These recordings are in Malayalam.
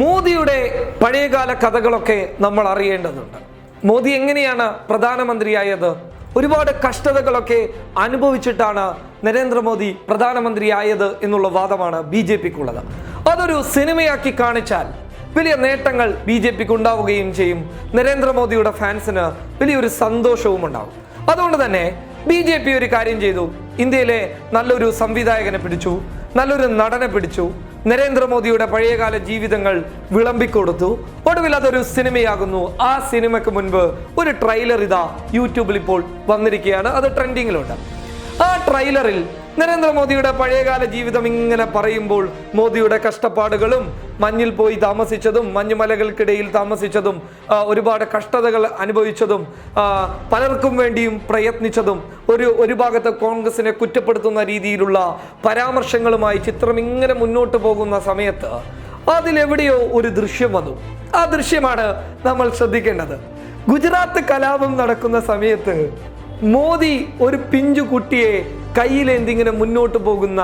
മോദിയുടെ പഴയകാല കഥകളൊക്കെ നമ്മൾ അറിയേണ്ടതുണ്ട്. മോദി എങ്ങനെയാണ് പ്രധാനമന്ത്രിയായത്? ഒരുപാട് കഷ്ടതകളൊക്കെ അനുഭവിച്ചിട്ടാണ് നരേന്ദ്രമോദി പ്രധാനമന്ത്രിയായത് എന്നുള്ള വാദമാണ് ബി ജെ പിക്കുള്ളത്. അതൊരു സിനിമയാക്കി കാണിച്ചാൽ വലിയ നേട്ടങ്ങൾ ബി ജെ പിക്ക് ഉണ്ടാവുകയും ചെയ്യും. നരേന്ദ്രമോദിയുടെ ഫാൻസിന് വലിയൊരു സന്തോഷവും ഉണ്ടാവും അതുകൊണ്ട് തന്നെ ബി ജെ പി ഒരു കാര്യം ചെയ്തു. ഇന്ത്യയിലെ നല്ലൊരു സംവിധായകനെ പിടിച്ചു നല്ലൊരു നടനെ പിടിച്ചു. നരേന്ദ്രമോദിയുടെ പഴയകാല ജീവിതങ്ങൾ വിളമ്പിക്കൊടുത്തു ഒടുവിൽ അതൊരു സിനിമയാകുന്നു. ആ സിനിമയ്ക്ക് മുൻപ് ഒരു ട്രെയിലർ ഇതാ യൂട്യൂബിൽ ഇപ്പോൾ വന്നിരിക്കുകയാണ്. അത് ട്രെൻഡിങ്ങിലുണ്ട്. ആ ട്രെയിലറിൽ നരേന്ദ്രമോദിയുടെ പഴയകാല ജീവിതം ഇങ്ങനെ പറയുമ്പോൾ മോദിയുടെ കഷ്ടപ്പാടുകളും മഞ്ഞിൽ പോയി താമസിച്ചതും മഞ്ഞുമലകൾക്കിടയിൽ താമസിച്ചതും ഒരുപാട് കഷ്ടതകൾ അനുഭവിച്ചതും പലർക്കും വേണ്ടിയും പ്രയത്നിച്ചതും ഒരു ഒരു ഭാഗത്ത് കോൺഗ്രസിനെ കുറ്റപ്പെടുത്തുന്ന രീതിയിലുള്ള പരാമർശങ്ങളുമായി ചിത്രം ഇങ്ങനെ മുന്നോട്ട് പോകുന്ന സമയത്ത് അതിലെവിടെയോ ഒരു ദൃശ്യം വന്നു. ആ ദൃശ്യമാണ് നമ്മൾ ശ്രദ്ധിക്കേണ്ടത്. ഗുജറാത്ത് കലാപം നടക്കുന്ന സമയത്ത് മോദി ഒരു പിഞ്ചു കുട്ടിയെ കയ്യിലേന്തി മുന്നോട്ട് പോകുന്ന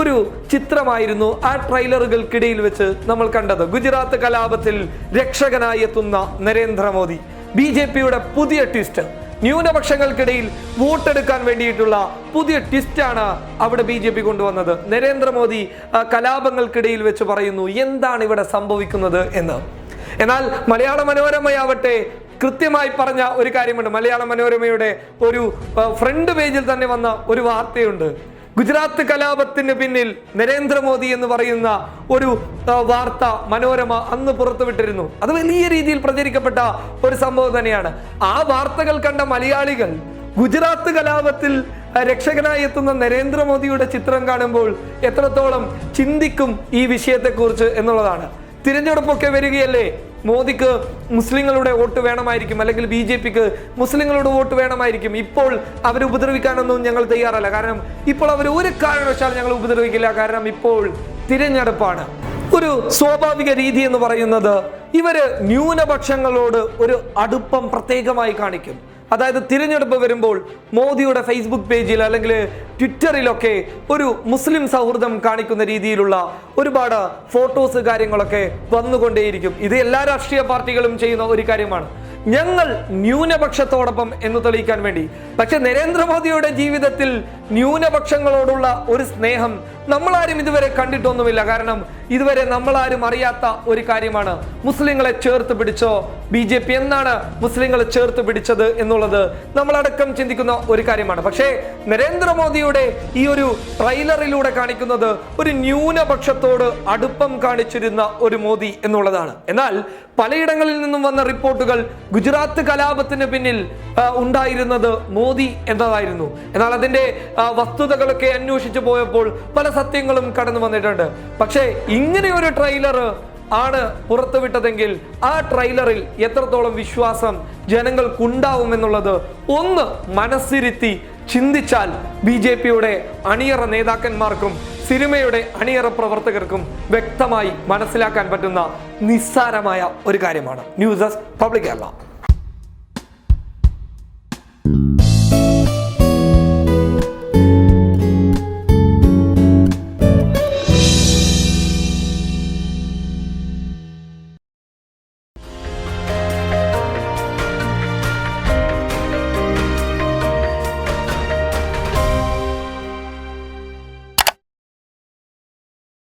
ഒരു ചിത്രമായിരുന്നു ആ ട്രെയിലറുകൾക്കിടയിൽ വെച്ച് നമ്മൾ കണ്ടത്. ഗുജറാത്ത് കലാപത്തിൽ രക്ഷകനായി എത്തുന്ന നരേന്ദ്രമോദി. ബി ജെ പിയുടെ പുതിയ ട്വിസ്റ്റ്. ന്യൂനപക്ഷങ്ങൾക്കിടയിൽ വോട്ടെടുക്കാൻ വേണ്ടിയിട്ടുള്ള പുതിയ ട്വിസ്റ്റാണ് അവിടെ ബി ജെ പി കൊണ്ടുവന്നത്. നരേന്ദ്രമോദി കലാപങ്ങൾക്കിടയിൽ വെച്ച് പറയുന്നു എന്താണ് ഇവിടെ സംഭവിക്കുന്നത് എന്ന്. എന്നാൽ മലയാള മനോരമയാവട്ടെ കൃത്യമായി പറഞ്ഞ ഒരു കാര്യമുണ്ട്. മലയാള മനോരമയുടെ ഒരു ഫ്രണ്ട് പേജിൽ തന്നെ വന്ന ഒരു വാർത്തയുണ്ട്. ഗുജറാത്ത് കലാപത്തിന് പിന്നിൽ നരേന്ദ്രമോദി എന്ന് പറയുന്ന ഒരു വാർത്ത മനോരമ അന്ന് പുറത്തുവിട്ടിരുന്നു. അത് വലിയ രീതിയിൽ പ്രചരിക്കപ്പെട്ട ഒരു സംഭവം തന്നെയാണ്. ആ വാർത്തകൾ കണ്ട മലയാളികൾ ഗുജറാത്ത് കലാപത്തിൽ രക്ഷകനായി എത്തുന്ന നരേന്ദ്രമോദിയുടെ ചിത്രം കാണുമ്പോൾ എത്രത്തോളം ചിന്തിക്കും ഈ വിഷയത്തെക്കുറിച്ച് എന്നുള്ളതാണ്. തിരഞ്ഞെടുപ്പൊക്കെ വരികയല്ലേ? മോദിക്ക് മുസ്ലിങ്ങളുടെ വോട്ട് വേണമായിരിക്കും അല്ലെങ്കിൽ ബി ജെ പിക്ക് മുസ്ലിങ്ങളുടെ വോട്ട് വേണമായിരിക്കും. ഇപ്പോൾ അവർ ഉപദ്രവിക്കാനൊന്നും ഞങ്ങൾ തയ്യാറല്ല. കാരണം ഇപ്പോൾ അവർ ഒരു കാരണവശാലും ഞങ്ങൾ ഉപദ്രവിക്കില്ല. കാരണം ഇപ്പോൾ തിരഞ്ഞെടുപ്പാണ്. ഒരു സ്വാഭാവിക രീതി എന്ന് പറയുന്നത് ഇവർ ന്യൂനപക്ഷങ്ങളോട് ഒരു അടുപ്പം പ്രത്യേകമായി കാണിക്കും. അതായത് തിരഞ്ഞെടുപ്പ് വരുമ്പോൾ മോദിയുടെ ഫേസ്ബുക്ക് പേജിൽ അല്ലെങ്കിൽ ട്വിറ്ററിലൊക്കെ ഒരു മുസ്ലിം സൗഹൃദം കാണിക്കുന്ന രീതിയിലുള്ള ഒരുപാട് ഫോട്ടോസ് കാര്യങ്ങളൊക്കെ വന്നുകൊണ്ടേയിരിക്കും. ഇത് എല്ലാ രാഷ്ട്രീയ പാർട്ടികളും ചെയ്യുന്ന ഒരു കാര്യമാണ്. ഞങ്ങൾ ന്യൂനപക്ഷത്തോടൊപ്പം എന്ന് തെളിയിക്കാൻ വേണ്ടി. പക്ഷെ നരേന്ദ്രമോദിയുടെ ജീവിതത്തിൽ ന്യൂനപക്ഷങ്ങളോടുള്ള ഒരു സ്നേഹം നമ്മളാരും ഇതുവരെ കണ്ടിട്ടൊന്നുമില്ല. കാരണം ഇതുവരെ നമ്മളാരും അറിയാത്ത ഒരു കാര്യമാണ്. മുസ്ലിങ്ങളെ ചേർത്ത് പിടിച്ചോ? ബി ജെ പി എന്നാണ് മുസ്ലിങ്ങളെ ചേർത്ത് പിടിച്ചത് എന്നുള്ളത് നമ്മളടക്കം ചിന്തിക്കുന്ന ഒരു കാര്യമാണ്. പക്ഷേ നരേന്ദ്രമോദിയുടെ ഈ ഒരു ട്രെയിലറിലൂടെ കാണിക്കുന്നത് ഒരു ന്യൂനപക്ഷത്തോട് അടുപ്പം കാണിച്ചിരുന്ന ഒരു മോദി എന്നുള്ളതാണ്. എന്നാൽ പലയിടങ്ങളിൽ നിന്നും വന്ന റിപ്പോർട്ടുകൾ ഗുജറാത്ത് കലാപത്തിന് പിന്നിൽ ഉണ്ടായിരുന്നത് മോദി എന്നതായിരുന്നു. എന്നാൽ അതിന്റെ വസ്തുതകളൊക്കെ അന്വേഷിച്ചു പോയപ്പോൾ പല സത്യങ്ങളും കടന്നു വന്നിട്ടുണ്ട്. പക്ഷേ ഇങ്ങനെ ഒരു ട്രെയിലർ ആണ് പുറത്തുവിട്ടതെങ്കിൽ ആ ട്രെയിലറിൽ എത്രത്തോളം വിശ്വാസം ജനങ്ങൾക്കുണ്ടാവുമെന്നുള്ളത് ഒന്ന് മനസ്സിരുത്തി ചിന്തിച്ചാൽ ബി ജെ പിയുടെ അണിയറ നേതാക്കന്മാർക്കും സിനിമയുടെ അണിയറ പ്രവർത്തകർക്കും വ്യക്തമായി മനസ്സിലാക്കാൻ പറ്റുന്ന നിസ്സാരമായ ഒരു കാര്യമാണ്. News desk public Kerala.